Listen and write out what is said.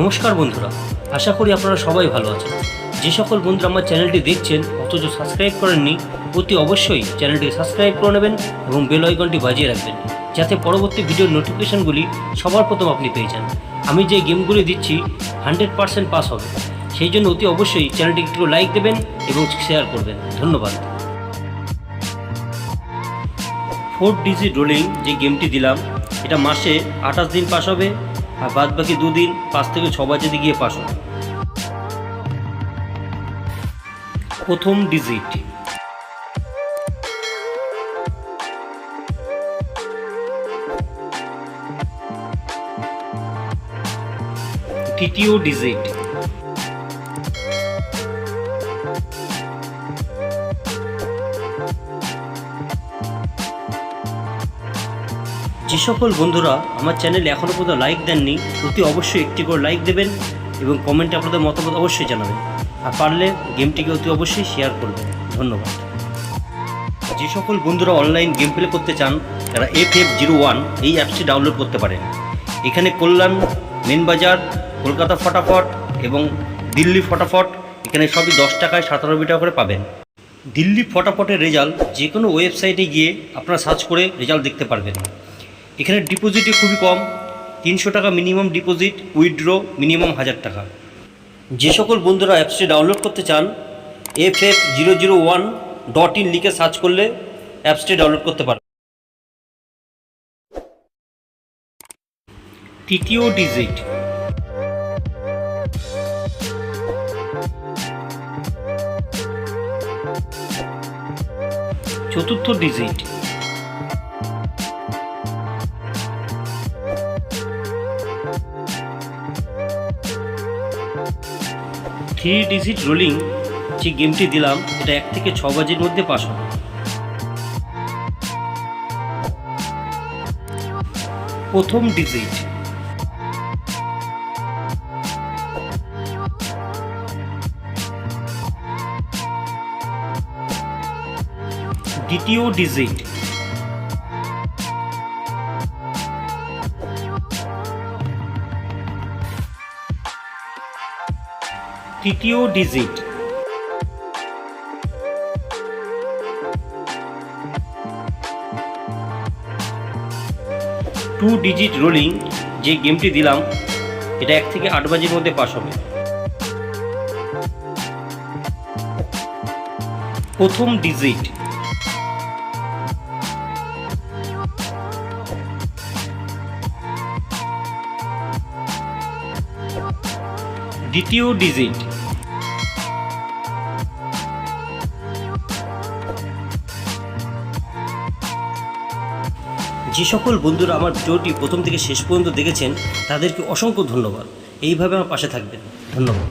নমস্কার বন্ধুরা, আশা করি আপনারা সবাই ভালো আছেন। যে সকল বন্ধুরা আমার চ্যানেলটি দেখছেন, অথচ সাবস্ক্রাইব করেননি, অতি অবশ্যই চ্যানেলটি সাবস্ক্রাইব করে নেবেন এবং বেল আইকনটি বাজিয়ে রাখবেন, যাতে পরবর্তী ভিডিওর নোটিফিকেশনগুলি সবার প্রথম আপনি পেয়ে যান। আমি যে গেমগুলি দিচ্ছি, হান্ড্রেড পারসেন্ট পাস হবে। সেই জন্য অতি অবশ্যই চ্যানেলটি একটু লাইক দেবেন এবং শেয়ার করবেন। ধন্যবাদ। ফোর ডিজি রোলিং যে গেমটি দিলাম, এটা মাসে আঠাশ দিন পাস হবে। আর বাদ বাকি দুদিন পাঁচ থেকে ছ বাজে গিয়ে পাস প্রথম ডিজিট। তৃতীয় ডিজিট। যে সকল বন্ধুরা আমার চ্যানেলে এখনও পর্যন্ত লাইক দেননি, অতি অবশ্যই একটি করে লাইক দেবেন এবং কমেন্টে আপনাদের মতামত অবশ্যই জানাবেন। আর পারলে গেমটিকে অতি অবশ্যই শেয়ার করবেন। ধন্যবাদ। যে সকল বন্ধুরা অনলাইন গেম প্লে করতে চান, তারা এফ এফ জিরো ওয়ান এই অ্যাপসটি ডাউনলোড করতে পারেন। এখানে কল্যাণ মেন বাজার কলকাতা ফটাফট এবং দিল্লি ফটাফট, এখানে সবই দশ টাকায় সতেরো টাকা করে পাবেন। দিল্লি ফটাফটের রেজাল্ট যে কোনো ওয়েবসাইটে গিয়ে আপনারা সার্চ করে রেজাল্ট দেখতে পারবেন। এখানে ডিপোজিটই খুবই কম। তিনশো টাকা মিনিমাম ডিপোজিট উইথড্র মিনিমাম হাজার টাকা। যে সকল বন্ধুরা অ্যাপসটি ডাউনলোড করতে চান F F zero zero one dot in লিখে সার্চ করলে অ্যাপসটি ডাউনলোড করতে পারবেন। তৃতীয় ডিজিট চতুর্থ ডিজিট থ্রি ডিজিট রোলিং যে গেমটি দিলাম, এটা এক থেকে ছ বাজির মধ্যে পাস হবে। প্রথম ডিজিট। দ্বিতীয় ডিজিট। তৃতীয় ডিজিট টু ডিজিট রোলিং যে গেমটি দিলাম, এটা এক থেকে আট বাজির মধ্যে পাস হবে। প্রথম ডিজিট দ্বিতীয় ডিজিট যে সকল বন্ধুরা আমার ভিডিওটি প্রথম থেকে শেষ পর্যন্ত দেখেছেন, তাদেরকে অসংখ্য ধন্যবাদ। এইভাবে আমার পাশে থাকবেন। ধন্যবাদ।